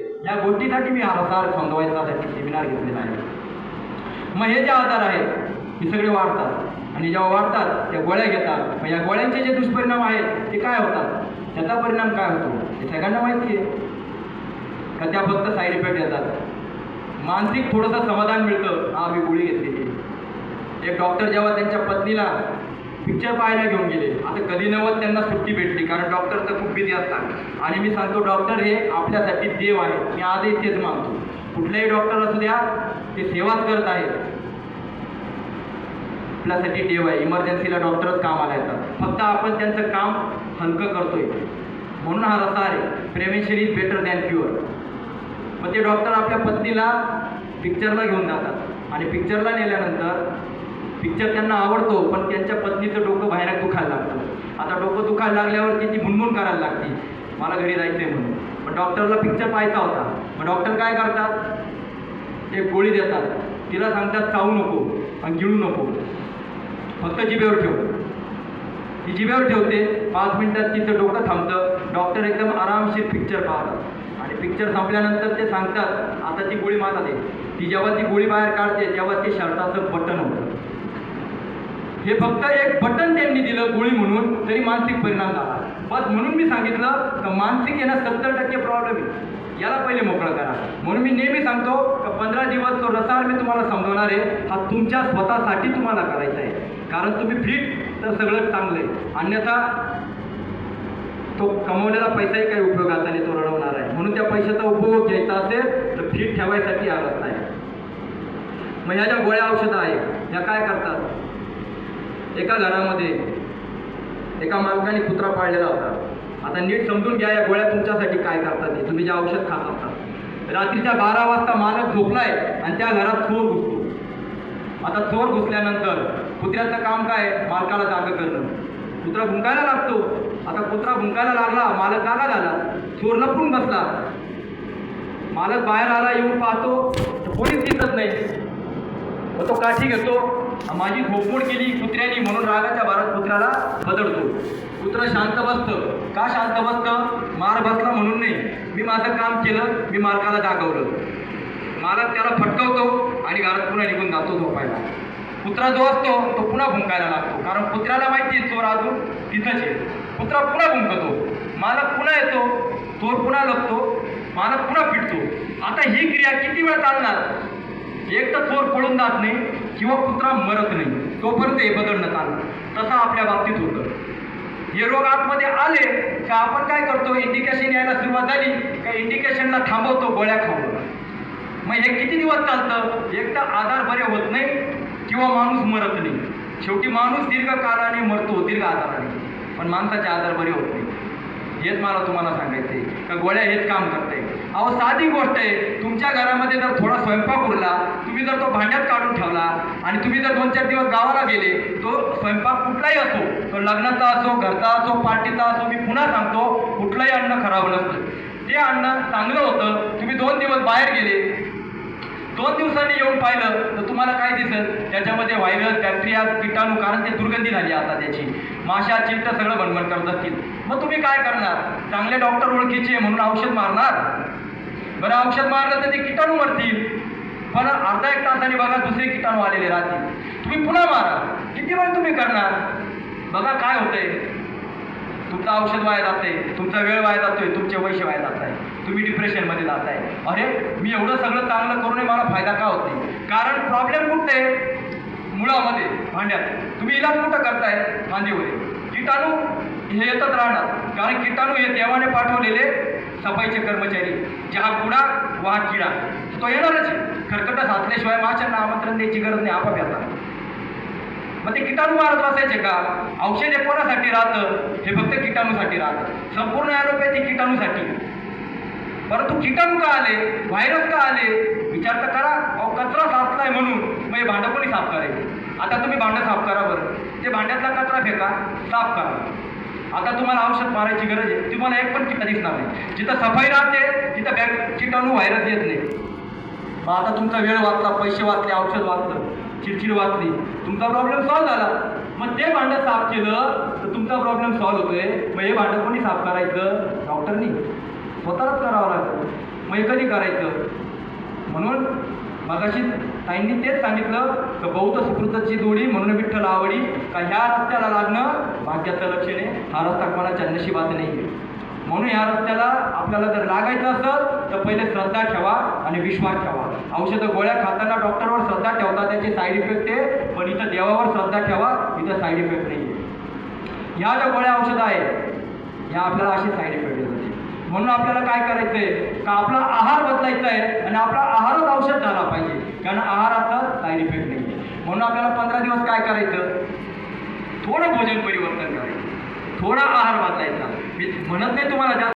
या गोष्टीसाठी मी हा रसाळ समजवायच्यासाठी सेमिनार घेतलेला आहे. मग हे जे आजार आहेत हे सगळे वाढतात. आणि जेव्हा वाढतात त्या गोळ्या घेतात. मग या गोळ्यांचे जे दुष्परिणाम आहेत ते काय होतात? त्याचा परिणाम काय होतो? हे सगळ्यांना माहिती आहे. का त्या फक्त साईड इफेक्ट येतात मानसिक थोडंसं समाधान मिळतं. हा मी गोळी घेतलेली एक डॉक्टर जेव्हा त्यांच्या पत्नीला पिक्चर पाहायला घेऊन गेले. आता कधी नव्हत त्यांना सुट्टी भेटली कारण डॉक्टर तर खूप बिझी असतात. आणि मी सांगतो डॉक्टर हे आपल्यासाठी देव आहे. मी आजही तेच मानतो. कुठल्याही डॉक्टर असू द्या ते सेवाच करत आहेत. आपल्यासाठी देव आहे. इमर्जन्सीला डॉक्टरच कामाला येतात. फक्त आपण त्यांचं काम हलकं करतोय. म्हणून हा रसा आहे. Prevention is better than pure मग ते डॉक्टर आपल्या पत्नीला पिक्चरला घेऊन जातात. आणि पिक्चरला नेल्यानंतर पिक्चर त्यांना आवडतो पण त्यांच्या पत्नीचं डोकं बाहेर दुखायला लागतं. आता डोकं दुखायला लागल्यावर ती भुणभुण करायला लागते. मला घरी जायचं आहे म्हणून. पण डॉक्टरला पिक्चर पाहायचा होता. मग डॉक्टर काय करतात? एक गोळी देतात. तिला सांगतात चावू नको आणि गिळू नको. फक्त जिभेवर ठेव. ती जिभेवर ठेवते. पाच मिनिटात तिचं डोकं थांबतं. डॉक्टर एकदम आरामशीर पिक्चर पाहतात. आणि पिक्चर संपल्यानंतर ते सांगतात आता ती गोळी माता दे ती जेव्हा ती गोळी बाहेर काढते तेव्हा ते शर्टाचं बटन होतं. हे फक्त एक बटन त्यांनी दिलं गोळी म्हणून तरी मानसिक परिणाम झाला. बस म्हणून मी सांगितलं तर मानसिक येणं सत्तर टक्के प्रॉब्लेम आहे. याला पहिले मोकळं करा. म्हणून मी नेहमी सांगतो का पंधरा दिवस तो रसाळ मी तुम्हाला समजवणार आहे. हा तुमच्या स्वतःसाठी तुम्हाला करायचा आहे. कारण तुम्ही फिट तर सगळं चांगलं आहे. अन्यथा तो कमवलेला पैसाही काही उपयोगाचा नाही तो रडवणार आहे. म्हणून त्या पैशाचा उपयोग घ्यायचा असेल तर फिट ठेवायसाठी हा रस्ता आहे मग ह्या ज्या गोळ्या औषधं आहेत ह्या काय करतात? एका घरामध्ये एका मालकाने कुत्रा पाळलेला होता. आता नीट समजून घ्या या गोळ्या तुमच्यासाठी काय करतात ते तुम्ही जे औषध खात असतात रात्रीच्या बारा वाजता मालक झोपलाय आणि त्या घरात चोर घुसतो. आता चोर घुसल्यानंतर कुत्र्याचं काम काय? मालकाला जागं करणं. कुत्रा भुंकायला लागतो. आता कुत्रा भुंकायला लागला मालक जागा झाला. चोर लपून बसला. मालक बाहेर आला येऊन पाहतो तर कोणीच दिसत नाही. मग तो काठी घेतो. माझी झोपमोड केली कुत्र्यानी म्हणून रागाच्या भारात कुत्र्याला बदलतो. कुत्र शांत बसतं. का शांत बसतं? मार बसला म्हणून नाही. मी माझं काम केलं मी मालकाला दाखवलं. मालक त्याला फटकवतो आणि घरात पुन्हा निघून जातो झोपायला. कुत्रा जो असतो तो पुन्हा भुंकायला लागतो. कारण कुत्र्याला माहिती आहे चोर अजून तिथंच आहे. कुत्रा पुन्हा भुंकतो. मालक पुन्हा येतो चोर पुन्हा लपतो मालक पुन्हा पिटतो आता ही क्रिया किती वेळ चालणार? एक तर चोर पळून जात नाही किंवा कुत्रा मरत नाही तोपर्यंत हे बदलणं आलं तसं आपल्या बाबतीत होतं. हे रोग आतमध्ये आले का आपण काय करतो? इंडिकेशन यायला सुरुवात झाली का इंडिकेशनला थांबवतो गोळ्या खाऊन. मग हे किती दिवस चालतं? एक तर आजार बरे होत नाही किंवा माणूस मरत नाही. शेवटी माणूस दीर्घकालाने मरतो दीर्घ आजाराने. पण माणसाचे आजार बरे होत नाही. हेच मला तुम्हाला सांगायचं आहे का गोळ्या हेच काम करते अहो साधी गोष्ट आहे. तुमच्या घरामध्ये जर थोडा स्वयंपाक उरला तुम्ही जर तो भांड्यात काढून ठेवला आणि तुम्ही जर दोन चार दिवस गावाला गेले तो स्वयंपाक कुठलाही असो तो लग्नाचा असो घरचा असो पार्टीचा असो मी पुन्हा सांगतो कुठलंही अन्न खराब नसतं. ते अन्न चांगलं होतं. तुम्ही दोन दिवस बाहेर गेले दोन दिवसांनी येऊन पाहिलं तर तुम्हाला काय दिसेल? त्याच्यामध्ये व्हायरस बॅक्टेरिया किटाणू कारण ते दुर्गंधी झाली आता त्याची. माशा चिंट सगळं बनबन करत असतील. मग तुम्ही काय करणार? चांगले डॉक्टर ओळखीचे म्हणून औषध मारणार? बरं औषध मारलं तर ते किटाणू मरतील. पण अर्धा एक तासाने बघा दुसरे किटाणू आलेले राहतील. तुम्ही पुन्हा मारा. किती वेळ तुम्ही करणार? बघा काय होतंय. तुमचं औषध वाया जातंय तुमचा वेळ वाया जातोय तुमचे पैसे वाया जात आहे तुम्ही डिप्रेशनमध्ये जात आहे. अरे मी एवढं सगळं चांगलं करूनही मला फायदा का होत नाही? कारण प्रॉब्लेम कुठे आहे मुळामध्ये भांड्यात. तुम्ही इलाज कुठं करताय? मांदीवर किटाणू हे येतच राहणार. कारण किटाणू हे देवाने पाठवलेले सफाईचे कर्मचारी. ज्या कुडा वा किडा. तो येणारच खरकटच हातल्याशिवाय माशांना आमंत्रण द्यायची गरज नाही. आपाप येतात मग ते किटाणू मारत बसायचे का? औषध हे कोणासाठी राहतं? हे फक्त किटाणूसाठी राहतं. संपूर्ण ॲलोपॅथी किटाणूसाठी. परंतु किटाणू का आले? व्हायरस का आले? विचार तर करा. अहो कचरा साचलाय म्हणून. मग हे भांडं कोणी साफ करायचे आता तुम्ही भांडं साफ करा बरं. ते भांड्यातला कचरा फेका. साफ करा. आता तुम्हाला औषध मारायची गरज आहे. तुम्हाला एक पण किटा दिसणार नाही. जिथं सफाई राहते तिथं बॅक किटाणू व्हायरस येत नाही. मग आता तुमचा वेळ वाचला पैसे वाचले औषध वाचलं चिडचिड वाचली तुमचा प्रॉब्लेम सॉल्व्ह झाला. मग ते भांडं साफ केलं तर तुमचा प्रॉब्लेम सॉल्व्ह होतोय. मग हे भांडं कोणी साफ करायचं? डॉक्टरनी. स्वतःच करावं लागतं. मग हे कधी करायचं? म्हणून मगाशी ताईंनी तेच सांगितलं तर बौद्ध सुकृतची जोडी म्हणून विठ्ठल आवडी का ह्या रस्त्याला लागणं? भाग्याचं लक्षण आहे हा रस्ता कोणाच्या नशिबात नाही आहे म्हणून या रस्त्याला आपल्याला जर लागायचं असेल तर पहिले श्रद्धा ठेवा आणि विश्वास ठेवा. औषधं गोळ्या खाताना डॉक्टरवर श्रद्धा ठेवता त्याचे साईड इफेक्ट आहे पण इथं देवावर श्रद्धा ठेवा इथं साईड इफेक्ट नाही आहे ह्या ज्या गोळ्या औषधं आहेत ह्या आपल्याला अशी साईड इफेक्ट येतात म्हणून आपल्याला काय करायचं आहे का आपला आहार बदलायचा आहे आणि आपला आहारच औषध झाला पाहिजे. कारण आहाराचा साईड इफेक्ट नाही आहे म्हणून आपल्याला पंधरा दिवस काय करायचं? थोडं भोजन परिवर्तन करायचं. थोडा आहार बदलायचा. मी म्हणत नाही तुम्हाला जास्त